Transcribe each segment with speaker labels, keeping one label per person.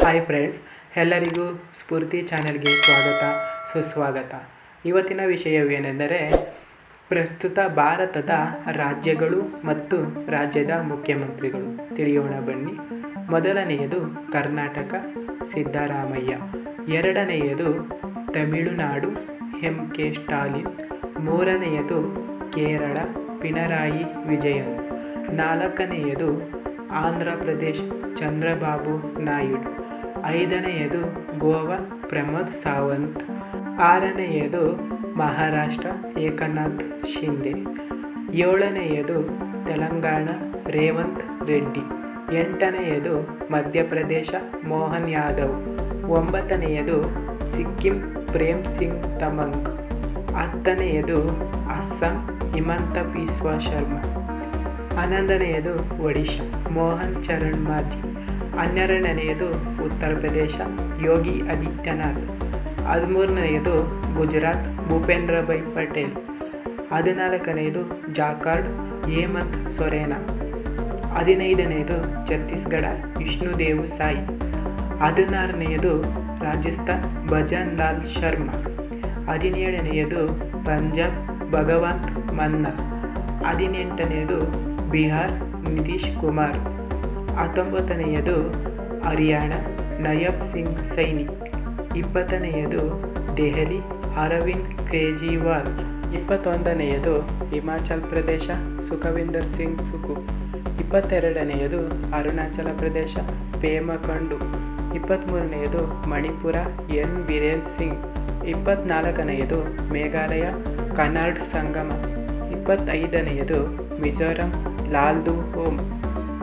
Speaker 1: Hi friends ಎಲ್ಲರಿಗೂ ಸ್ಫೂರ್ತಿ ಚಾನೆಲ್ಗೆ ಸ್ವಾಗತ, ಸುಸ್ವಾಗತ. ಇವತ್ತಿನ ವಿಷಯವೇನೆಂದರೆ, ಪ್ರಸ್ತುತ ಭಾರತದ ರಾಜ್ಯಗಳು ಮತ್ತು ರಾಜ್ಯದ ಮುಖ್ಯಮಂತ್ರಿಗಳು. ತಿಳಿಯೋಣ ಬನ್ನಿ. ಮೊದಲನೆಯದು ಕರ್ನಾಟಕ, ಸಿದ್ದರಾಮಯ್ಯ. ಎರಡನೆಯದು ತಮಿಳುನಾಡು ಎಂ ಕೆ ಸ್ಟಾಲಿನ್. ಮೂರನೆಯದು ಕೇರಳ, ಪಿಣರಾಯಿ ವಿಜಯನ್. ನಾಲ್ಕನೆಯದು ಆಂಧ್ರ ಪ್ರದೇಶ್ ಚಂದ್ರಬಾಬು ನಾಯ್ಡು. ಐದನೆಯದು ಗೋವಾ ಪ್ರಮೋದ್ ಸಾವಂತ್. ಆರನೆಯದು ಮಹಾರಾಷ್ಟ್ರ ಏಕನಾಥ್ ಶಿಂದೆ ಏಳನೆಯದು ತೆಲಂಗಾಣ ರೇವಂತ್ ರೆಡ್ಡಿ. ಎಂಟನೆಯದು ಮಧ್ಯಪ್ರದೇಶ ಮೋಹನ್ ಯಾದವ್. ಒಂಬತ್ತನೆಯದು ಸಿಕ್ಕಿಂ ಪ್ರೇಮ್ ಸಿಂಗ್ ತಮಂಗ್. ಹತ್ತನೆಯದು ಅಸ್ಸಾಂ ಹಿಮಂತ ಬಿಸ್ವಾ ಶರ್ಮಾ. ಹನ್ನೊಂದನೆಯದು ಒಡಿಶಾ, ಮೋಹನ್ ಚರಣ್ ಮಾಜಿ. ಹನ್ನೆರಡನೆಯದು ಉತ್ತರ ಪ್ರದೇಶ, ಯೋಗಿ ಆದಿತ್ಯನಾಥ್. ಹದಿಮೂರನೆಯದು ಗುಜರಾತ್, ಭೂಪೇಂದ್ರ ಭಾಯ್ ಪಟೇಲ್. ಹದಿನಾಲ್ಕನೆಯದು ಜಾಕಾರ್ಡ್ ಹೇಮಂತ್ ಸೊರೇನಾ. ಹದಿನೈದನೆಯದು ಛತ್ತೀಸ್ಗಢ, ವಿಷ್ಣುದೇವು ಸಾಯಿ. ಹದಿನಾರನೆಯದು ರಾಜಸ್ಥಾನ್, ಭಜನ್ ಲಾಲ್ ಶರ್ಮಾ. ಹದಿನೇಳನೆಯದು ಪಂಜಾಬ್, ಭಗವಂತ್ ಮನ್ನ. ಹದಿನೆಂಟನೆಯದು ಬಿಹಾರ್ ನಿತೀಶ್ ಕುಮಾರ್. ಹತ್ತೊಂಬತ್ತನೆಯದು ಹರಿಯಾಣ ನಯಬ್ ಸಿಂಗ್ ಸೈನಿ ಇಪ್ಪತ್ತನೆಯದು ದೆಹಲಿ ಅರವಿಂದ್ ಕೇಜ್ರಿವಾಲ್. ಇಪ್ಪತ್ತೊಂದನೆಯದು ಹಿಮಾಚಲ್ ಪ್ರದೇಶ ಸುಖವಿಂದರ್ ಸಿಂಗ್ ಸುಕು. ಇಪ್ಪತ್ತೆರಡನೆಯದು ಅರುಣಾಚಲ ಪ್ರದೇಶ ಪೇಮಕಂಡು ಇಪ್ಪತ್ತ್ಮೂರನೆಯದು ಮಣಿಪುರ ಎನ್. ಬಿರೇನ್ ಸಿಂಗ್. ಇಪ್ಪತ್ತ್ನಾಲ್ಕನೆಯದು ಮೇಘಾಲಯ ಕನ್ನಡ್ ಸಂಗಮ. ಇಪ್ಪತ್ತೈದನೆಯದು ಮಿಜೋರಂ, ಲಾಲ್ದು, ಹೋಮ್.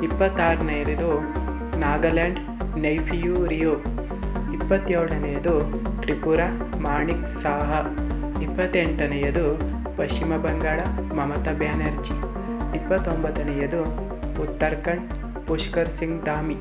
Speaker 1: ಇಪ್ಪತ್ತಾರನೆಯದು ನಾಗಾಲ್ಯಾಂಡ್ ನೈಫಿಯು ರಿಯೋ ಇಪ್ಪತ್ತೇಳನೆಯದು ತ್ರಿಪುರ, ಮಾಣಿಕ್ ಸಾಹಾ. ಇಪ್ಪತ್ತೆಂಟನೆಯದು ಪಶ್ಚಿಮ ಬಂಗಾಳ, ಮಮತಾ ಬ್ಯಾನರ್ಜಿ. ಇಪ್ಪತ್ತೊಂಬತ್ತನೆಯದು ಉತ್ತರಾಖಂಡ್, ಪುಷ್ಕರ್ ಸಿಂಗ್ ಧಾಮಿ.